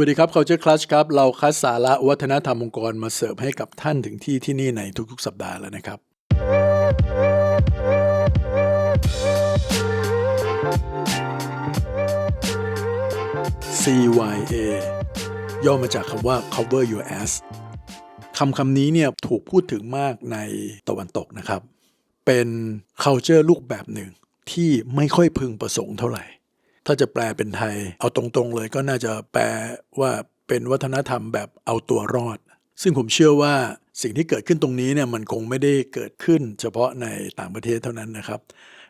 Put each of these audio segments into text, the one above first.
วัสดีครับ Culture Clutch ครับ เราคัดสาระวัฒนธรรมองค์กรมาเสิร์ฟให้กับท่านถึงที่ที่นี่ในทุกๆ สัปดาห์แล้วนะครับ CYA ย่อมาจากคำว่า cover your ass คำคำนี้เนี่ยถูกพูดถึงมากในตะวันตกนะครับ เป็น culture รูปแบบหนึ่งที่ไม่ค่อยพึงประสงค์เท่าไหร่ ถ้าจะแปลเป็นไทย เอาตรงๆเลยก็น่าจะแปลว่าเป็นวัฒนธรรมแบบเอาตัวรอด ซึ่งผมเชื่อว่าสิ่งที่เกิดขึ้นตรงนี้เนี่ยมันคงไม่ได้เกิดขึ้น เฉพาะในต่างประเทศเท่านั้นนะครับ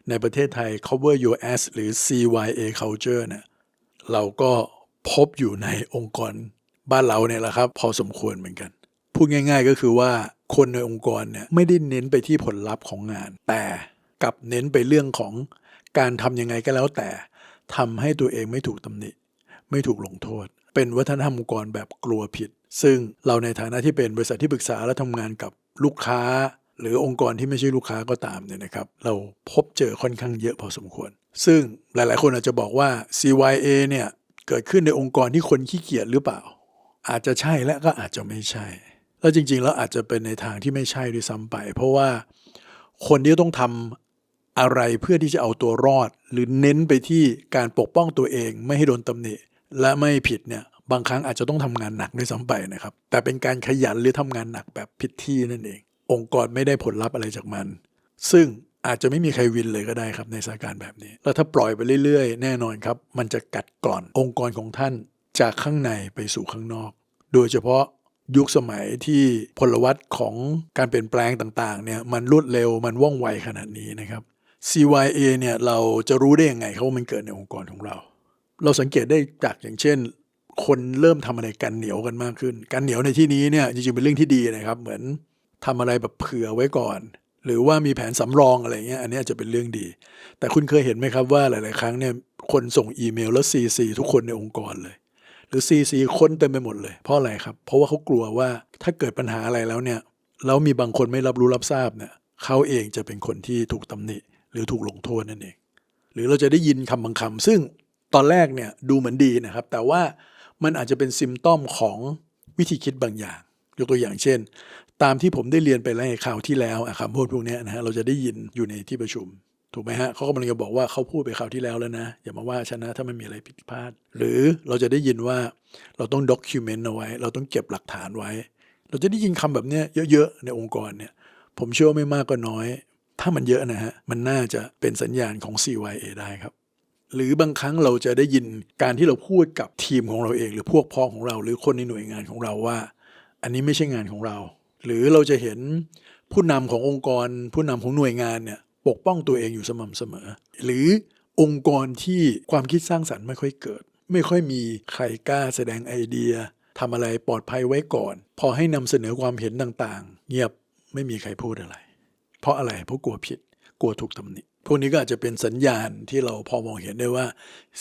ในประเทศไทย cover your ass หรือ CYA culture เนี่ยเราก็พบอยู่ในองค์กรบ้านเราเนี่ยแหละครับ พอสมควรเหมือนกัน พูดง่าย ๆ ก็คือว่าคนในองค์กรเนี่ยไม่ได้เน้นไปที่ผลลัพธ์ของงาน แต่กลับเน้นไปเรื่องของการทำยังไงก็แล้วแต่ ทำให้ตัวเองไม่ถูกตำหนิ ไม่ถูกลงโทษ เป็นวัฒนธรรมองค์กรแบบกลัวผิด ซึ่งเราในฐานะที่เป็นบริษัทที่ปรึกษาและทำงานกับลูกค้า หรือองค์กรที่ไม่ใช่ลูกค้าก็ตามเนี่ยนะครับ เราพบเจอค่อนข้างเยอะพอสมควร ซึ่งหลาย ๆ คนอาจจะบอกว่า CYA เนี่ยเกิดขึ้นในองค์กรที่คนขี้เกียจหรือเปล่า อาจจะใช่และก็อาจจะไม่ใช่ แล้วจริง ๆ แล้วอาจจะเป็นในทางที่ไม่ใช่ด้วยซ้ำไป เพราะว่าคนที่ต้องทำ อะไรเพื่อที่จะเอาตัวรอด หรือเน้นไปที่การปกป้องตัวเอง ไม่ให้โดนตำหนิและไม่ผิดเนี่ยบางครั้งอาจจะต้องทำงานหนักด้วยซ้ำไปนะครับ แต่เป็นการขยันหรือทำงานหนักแบบผิดที่นั่นเอง องค์กรไม่ได้ผลลัพธ์อะไรจากมัน ซึ่งอาจจะไม่มีใครวินเลยก็ได้ครับในสถานการณ์แบบนี้ แล้วถ้าปล่อยไปเรื่อยๆ แน่นอนครับ มันจะกัดกร่อนองค์กรของท่านจากข้างในไปสู่ข้างนอก โดยเฉพาะยุคสมัยที่พลวัตของการเปลี่ยนแปลงต่างๆเนี่ยมันรวดเร็วมันว่องไวขนาดนี้นะครับ CYA เนี่ยเราจะรู้ได้ยังไงครับว่ามันเกิดในองค์กรของเรา เราสังเกตได้จากอย่างเช่น คนเริ่มทำอะไรกันเหนียวกันมากขึ้นการเหนียวในที่นี้เนี่ยจริงๆเป็นเรื่องที่ดีนะครับ เหมือนทำอะไรแบบเผื่อไว้ก่อน หรือว่ามีแผนสำรองอะไรเงี้ยอันนี้อาจจะเป็นเรื่องดี แต่คุณเคยเห็นไหมครับว่าหลาย ๆ ครั้งเนี่ยคนส่งอีเมลแล้ว CC ทุกคนในองค์กรเลย หรือ CC คนเต็มไปหมดเลย เพราะอะไรครับ เพราะว่าเขากลัวว่าถ้าเกิดปัญหาอะไรแล้วเนี่ยแล้วมีบางคนไม่รับรู้รับทราบเนี่ยเขาเองจะเป็นคนที่ถูกตำหนิ รือถูกลงโทษนั่นเอง หรือเราจะได้ยินคำบางคำซึ่งตอนแรกเนี่ยดูเหมือนดีนะครับ แต่ว่ามันอาจจะเป็นซิมตอมของวิธีคิดบางอย่าง ยกตัวอย่างเช่น ตามที่ผมได้เรียนไปในข่าวที่แล้วอะคำพูดพวกนี้นะฮะเราจะได้ยินอยู่ในที่ประชุม ถูกไหมฮะเขากำลังจะบอกว่าเขาพูดไปข่าวที่แล้วแล้วนะอย่ามาว่าฉันนะถ้ามันมีอะไรผิดพลาด หรือเราจะได้ยินว่าเราต้องด็อกิวเมนต์เอาไว้ เราต้องเก็บหลักฐานไว้ เราจะได้ยินคำแบบนี้เยอะๆในองค์กรเนี่ยผมเชื่อไม่มากก็น้อย ถ้ามันเยอะนะฮะ มันน่าจะเป็นสัญญาณของ CYA ได้ครับ หรือบางครั้งเราจะได้ยินการที่เราพูดกับทีมของเราเอง หรือพวกพ้องของเรา หรือคนในหน่วยงานของเราว่า อันนี้ไม่ใช่งานของเรา หรือเราจะเห็นผู้นำขององค์กร ผู้นำของหน่วยงานเนี่ยปกป้องตัวเองอยู่สม่ำเสมอ หรือองค์กรที่ความคิดสร้างสรรค์ไม่ค่อยเกิด ไม่ค่อยมีใครกล้าแสดงไอเดียทำอะไรปลอดภัยไว้ก่อน พอให้นำเสนอความเห็นต่างๆ เงียบไม่มีใครพูดอะไร เพราะอะไร เพราะกลัวผิด กลัวถูกตำหนิ พวกนี้ก็อาจจะเป็นสัญญาณที่เราพอมองเห็นได้ว่า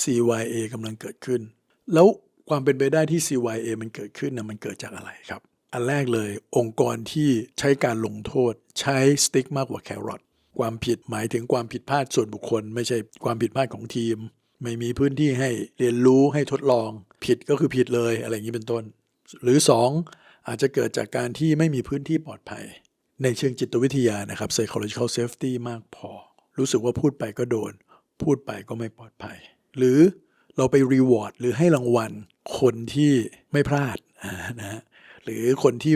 CYA กำลังเกิดขึ้น แล้วความเป็นไปได้ที่ CYA มันเกิดขึ้นนะมันเกิดจากอะไรครับ อันแรกเลยองค์กรที่ใช้การลงโทษ ใช้สติ๊กมากกว่าแครอทความผิดหมายถึงความผิดพลาดส่วนบุคคล ไม่ใช่ความผิดพลาดของทีม ไม่มีพื้นที่ให้เรียนรู้ให้ทดลอง ผิดก็คือผิดเลยอะไรอย่างนี้เป็นต้น หรือ 2 อาจจะเกิดจากการที่ไม่มีพื้นที่ปลอดภัย ในเชิงจิตวิทยานะครับ psychological safety มากพอ รู้สึกว่าพูดไปก็โดน พูดไปก็ไม่ปลอดภัย หรือเราไป reward หรือให้รางวัลคนที่ไม่พลาดนะฮะหรือคนที่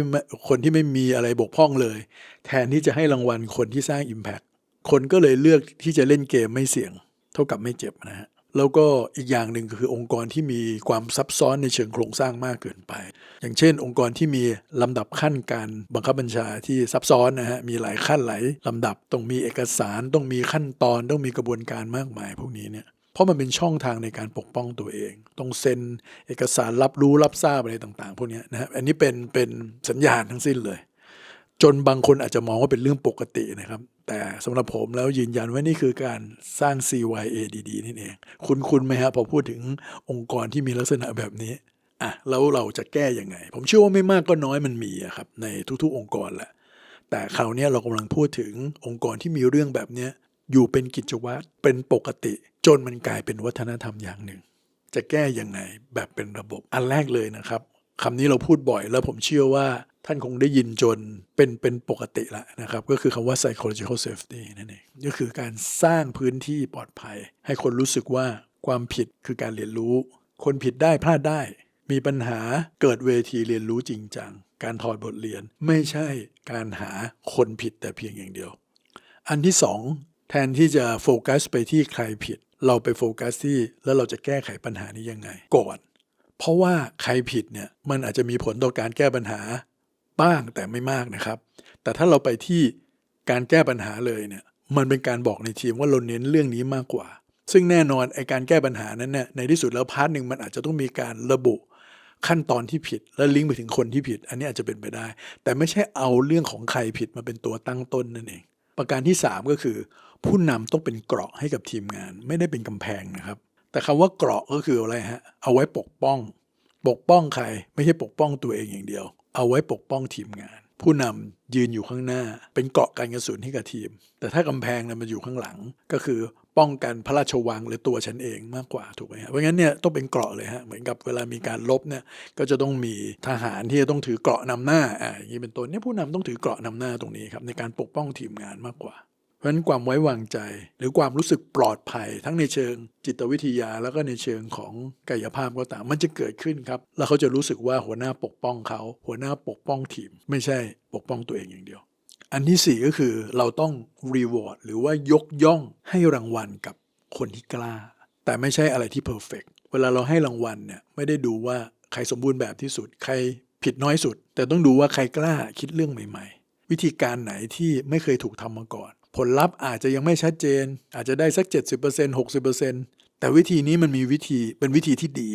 คนที่ไม่มีอะไรบกพร่องเลย แทนที่จะให้รางวัลคนที่สร้าง Impact คนก็เลยเลือกที่จะเล่นเกมไม่เสี่ยง เท่ากับไม่เจ็บนะฮะ แล้วก็อีกอย่างหนึ่งคือองค์กรที่มีความซับซ้อนในเชิงโครงสร้างมากเกินไป อย่างเช่น องค์กรที่มีลำดับขั้นการบังคับบัญชาที่ซับซ้อนนะฮะมีหลายขั้นหลายลำดับต้องมีเอกสารต้องมีขั้นตอนต้องมีกระบวนการมากมายพวกนี้เนี่ยเพราะมันเป็นช่องทางในการปกป้องตัวเอง ต้องเซ็นเอกสารรับรู้รับทราบอะไรต่าง ๆ พวกนี้นะฮะอันนี้เป็นเป็นสัญญาณทั้งสิ้นเลย จนบางคนอาจจะมองว่าเป็นเรื่องปกตินะครับ แต่สำหรับผมแล้วยืนยันว่านี่คือการสร้าง CYA ดีๆนี่เอง คุณคุณไหมฮะพอพูดถึงองค์กรที่มีลักษณะแบบนี้อะแล้วเราจะแก้ยังไง ผมเชื่อว่าไม่มากก็น้อยมันมีอะครับในทุกๆ องค์กรแหละแต่คราวนี้เรากำลังพูดถึงองค์กรที่มีเรื่องแบบนี้อยู่เป็นกิจวัตรเป็นปกติ จนมันกลายเป็นวัฒนธรรมอย่างหนึ่ง จะแก้ยังไงแบบเป็นระบบอันแรกเลยนะครับคำนี้เราพูดบ่อยแล้วผมเชื่อว่า ท่านคงได้ยินจนเป็นเป็นปกติแล้วนะครับ ก็คือคำว่า psychological safety นั่นเองก็คือการสร้างพื้นที่ปลอดภัย ให้คนรู้สึกว่าความผิดคือการเรียนรู้ คนผิดได้พลาดได้ มีปัญหาเกิดเวทีเรียนรู้จริงจังการถอดบทเรียนไม่ใช่การหาคนผิดแต่เพียงอย่างเดียว อันที่สองแทนที่จะโฟกัสไปที่ใครผิด เราไปโฟกัสที่แล้วเราจะแก้ไขปัญหานี้ยังไงก่อน เพราะว่าใครผิดเนี่ยมันอาจจะมีผลต่อการแก้ปัญหา บ้างแต่ไม่มากนะครับ แต่ถ้าเราไปที่การแก้ปัญหาเลยเนี่ยมันเป็นการบอกในทีมว่าเราเน้นเรื่องนี้มากกว่า ซึ่งแน่นอนไอการแก้ปัญหานั้นเนี่ยในที่สุดแล้วพาร์ทหนึ่งมันอาจจะต้องมีการระบุขั้นตอนที่ผิด และลิงก์ไปถึงคนที่ผิด อันนี้อาจจะเป็นไปได้ แต่ไม่ใช่เอาเรื่องของใครผิดมาเป็นตัวตั้งต้นนั่นเอง ประการที่ 3 ก็คือ ผู้นำต้องเป็นเกราะให้กับทีมงาน ไม่ได้เป็นกำแพงนะครับ แต่คำว่าเกราะก็คืออะไรฮะเอาไว้ปกป้อง ปกป้องใคร ไม่ใช่ปกป้องตัวเองอย่างเดียว เอาไว้ปกป้องทีมงาน ผู้นำยืนอยู่ข้างหน้า เป็นเกาะกันกระสุนให้กับทีม แต่ถ้ากำแพงเนี่ยมันอยู่ข้างหลังก็คือป้องกันพระราชวังหรือตัวฉันเองมากกว่าถูกไหมฮะเพราะงั้นเนี่ยต้องเป็นเกราะเลยฮะเหมือนกับเวลามีการลบเนี่ยก็จะต้องมีทหารที่จะต้องถือเกราะนำหน้าอ่าอย่างนี้เป็นต้นเนี่ยผู้นำต้องถือเกราะนำหน้าตรงนี้ครับในการปกป้องทีมงานมากกว่า เพราะฉะนั้นความไว้วางใจ หรือความรู้สึกปลอดภัย ทั้งในเชิงจิตวิทยา แล้วก็ในเชิงของกายภาพก็ตาม มันจะเกิดขึ้นครับ แล้วเขาจะรู้สึกว่าหัวหน้าปกป้องเขา หัวหน้าปกป้องทีม ไม่ใช่ปกป้องตัวเองอย่างเดียว อันที่สี่ก็คือเราต้องรีวอร์ดหรือว่ายกย่องให้รางวัลกับคนที่กล้า แต่ไม่ใช่อะไรที่เพอร์เฟกเวลาเราให้รางวัลเนี่ยไม่ได้ดูว่าใครสมบูรณ์แบบที่สุด ใครผิดน้อยสุด แต่ต้องดูว่าใครกล้าคิดเรื่องใหม่ ๆ วิธีการไหนที่ไม่เคยถูกทำมาก่อน ผลลัพธ์อาจจะยังไม่ชัดเจน อาจจะได้สัก 70% 60%แต่วิธีนี้มันมีวิธีเป็นวิธีที่ดี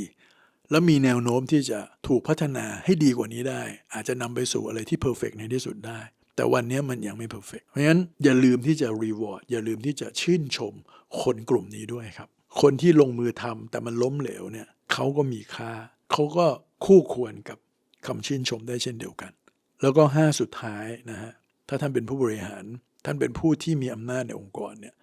แล้วมีแนวโน้มที่จะถูกพัฒนาให้ดีกว่านี้ได้ อาจจะนำไปสู่อะไรที่เพอร์เฟกในที่สุดได้ แต่วันนี้มันยังไม่เพอร์เฟกเพราะฉะนั้นอย่าลืมที่จะรีวอร์ดอย่าลืมที่จะชื่นชมคนกลุ่มนี้ด้วยครับ คนที่ลงมือทำแต่มันล้มเหลวเนี่ยเขาก็มีค่าเขาก็คู่ควรกับคำชื่นชมได้เช่นเดียวกัน แล้วก็ห้าสุดท้ายนะฮะถ้าท่านเป็นผู้บริหาร ท่านเป็นผู้ที่มีอำนาจในองค์กรเนี่ย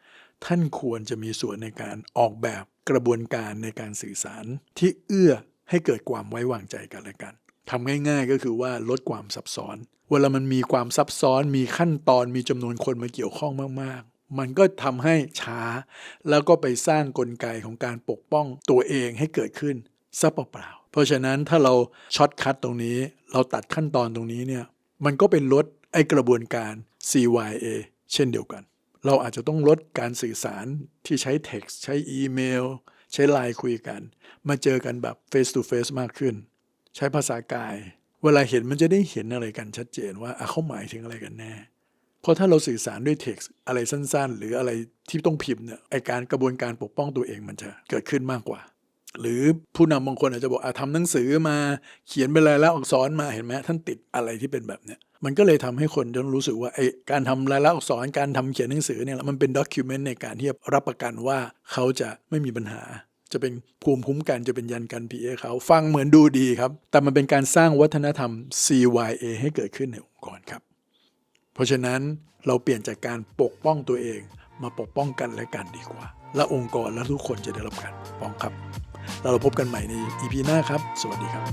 ท่านควรจะมีส่วนในการออกแบบกระบวนการในการสื่อสารที่เอื้อให้เกิดความไว้วางใจกันและกันทำง่ายๆก็คือว่าลดความซับซ้อน เวลามันมีความซับซ้อน มีขั้นตอนมีจำนวนคนมาเกี่ยวข้องมากๆ มันก็ทำให้ช้า แล้วก็ไปสร้างกลไกของการปกป้องตัวเองให้เกิดขึ้นซะเปล่าๆเพราะฉะนั้นถ้าเราช็อตคัดตรงนี้ เราตัดขั้นตอนตรงนี้เนี่ยมันก็เป็นลด ไอกระบวนการ CYA เช่นเดียวกัน เราอาจจะต้องลดการสื่อสารที่ใช้ text ใช้อีเมล ใช้ไลน์คุยกัน มาเจอกันแบบ face to face มากขึ้น ใช้ภาษากาย เวลาเห็นมันจะได้เห็นอะไรกันชัดเจนว่าเขาหมายถึงอะไรกันแน่เพราะถ้าเราสื่อสารด้วย text อะไรสั้นๆ หรืออะไรที่ต้องพิมพ์เนี่ยไอการกระบวนการปกป้องตัวเองมันจะเกิดขึ้นมากกว่า หรือผู้นำบางคนอาจจะบอกอะทำหนังสือมาเขียนเป็นลายลักษณ์อักษรมาเห็นไหมท่านติดอะไรที่เป็นแบบเนี้ย มันก็เลยทำให้คนจะรู้สึกว่าไอการทำลายลักษณ์อักษรการทำเขียนหนังสือเนี่ยมันเป็นด็อกิวเมนต์ในการที่จะรับประกันว่าเขาจะไม่มีปัญหา จะเป็นภูมิคุ้มกันจะเป็นยันกันพีเอเขาฟังเหมือนดูดีครับ แต่มันเป็นการสร้างวัฒนธรรม CYA ให้เกิดขึ้นในองค์กรครับ เพราะฉะนั้นเราเปลี่ยนจากการปกป้องตัวเองมาปกป้องกันและกันดีกว่า และองค์กรและทุกคนจะได้รับการปกป้องครับเราพบกันใหม่ใน EP หน้าครับ สวัสดีครับ